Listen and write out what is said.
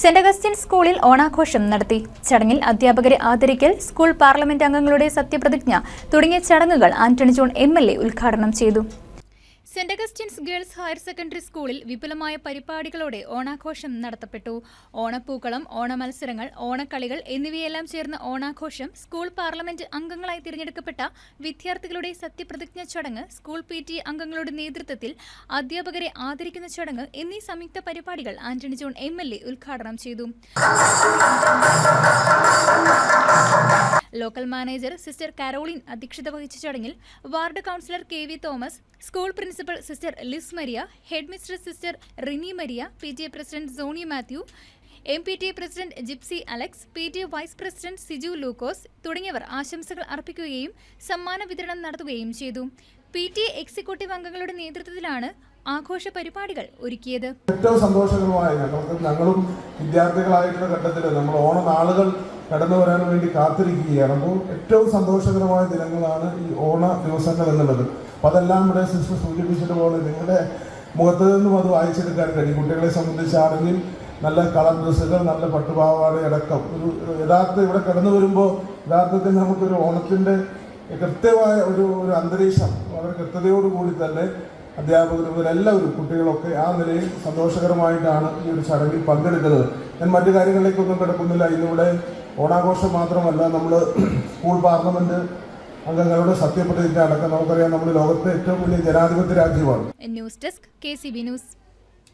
Saint Augustine സ്കൂളിൽ ഓണാഘോഷം നടത്തി. ചടങ്ങിൽ അധ്യാപകരെ ആദരിക്കൽ സ്കൂൾ പാർലമെന്റ് അംഗങ്ങളുടെ സത്യപ്രതിജ്ഞ തുടങ്ങിയ ചടങ്ങുകൾ ആന്റണി ജോൺ എം ഉദ്ഘാടനം ചെയ്തു. Saint Augustine's girls higher secondary സ്കൂളിൽ വിപുലമായ പരിപാടികളോടെ ഓണാഘോഷം നടത്തപ്പെട്ടു. ഓണപ്പൂക്കളം ഓണമത്സരങ്ങൾ ഓണക്കളികൾ എന്നിവയെല്ലാം ചേർന്ന ഓണാഘോഷം സ്കൂൾ പാർലമെന്റ് അംഗങ്ങളായി തിരഞ്ഞെടുക്കപ്പെട്ട വിദ്യാർത്ഥികളുടെ സത്യപ്രതിജ്ഞ ചടങ്ങ് സ്കൂൾ പി ടി അംഗങ്ങളുടെ നേതൃത്വത്തിൽ അധ്യാപകരെ ആദരിക്കുന്ന ചടങ്ങ് എന്നീ സംയുക്ത പരിപാടികൾ Antony John M L A ഉദ്ഘാടനം ചെയ്തു. ലോക്കൽ മാനേജർ സിസ്റ്റർ കാരോളിൻ അധ്യക്ഷത വഹിച്ച ചടങ്ങിൽ ward councillor K V Thomas school principal sister Liz Maria head sister Rini Maria P T A president Soni Mathew M P T A president Jipsy Alex P T A vice president Siju Lukose തുടങ്ങിയവർ ആശംസകൾ അർപ്പിക്കുകയും സമ്മാന വിതരണം നടത്തുകയും ചെയ്തു. P T A executive അംഗങ്ങളുടെ നേതൃത്വത്തിലാണ് ആഘോഷ പരിപാടികൾ ഒരുക്കിയത്. ഏറ്റവും സന്തോഷകരമായ ഞങ്ങൾക്ക് ഞങ്ങളും വിദ്യാർത്ഥികളായിട്ടുള്ള ഘട്ടത്തിൽ നമ്മൾ ഓണനാളുകൾ കടന്നു വരാൻ വേണ്ടി കാത്തിരിക്കുകയാണ്. അപ്പോൾ ഏറ്റവും സന്തോഷകരമായ ദിനങ്ങളാണ് ഈ ഓണ ദിവസങ്ങൾ എന്നുള്ളത്. അപ്പോൾ അതെല്ലാം ഇവിടെ സിസ്റ്റർ സൂചിപ്പിച്ചതുപോലെ നിങ്ങളുടെ മുഖത്ത് നിന്നും അത് വായിച്ചെടുക്കാൻ കഴിയും. കുട്ടികളെ സംബന്ധിച്ചാണെങ്കിൽ നല്ല കളർ ഡ്രസ്സുകൾ നല്ല പട്ടുപാവാട അടക്കം. ഒരു യഥാർത്ഥ ഇവിടെ കടന്നു വരുമ്പോൾ യഥാർത്ഥത്തിൽ നമുക്കൊരു ഓണത്തിന്റെ കൃത്യമായ ഒരു ഒരു അന്തരീക്ഷം വളരെ കൃത്യതയോടുകൂടി തന്നെ അധ്യാപകരും ഇവരെല്ലാവരും കുട്ടികളൊക്കെ ആ നിലയിൽ സന്തോഷകരമായിട്ടാണ് ഈ ഒരു ചടങ്ങിൽ പങ്കെടുക്കുന്നത്. ഞാൻ മറ്റു കാര്യങ്ങളിലേക്കൊന്നും കിടക്കുന്നില്ല. ഇന്നിവിടെ ഓണാഘോഷം മാത്രമല്ല നമ്മൾ സ്കൂൾ പാർലമെന്റ് അംഗങ്ങളുടെ സത്യപ്രതിജ്ഞ അടക്കം നമുക്കറിയാം നമ്മൾ ലോകത്തെ ഏറ്റവും വലിയ ജനാധിപത്യ രാജ്യമാണ്. News desk K C B news.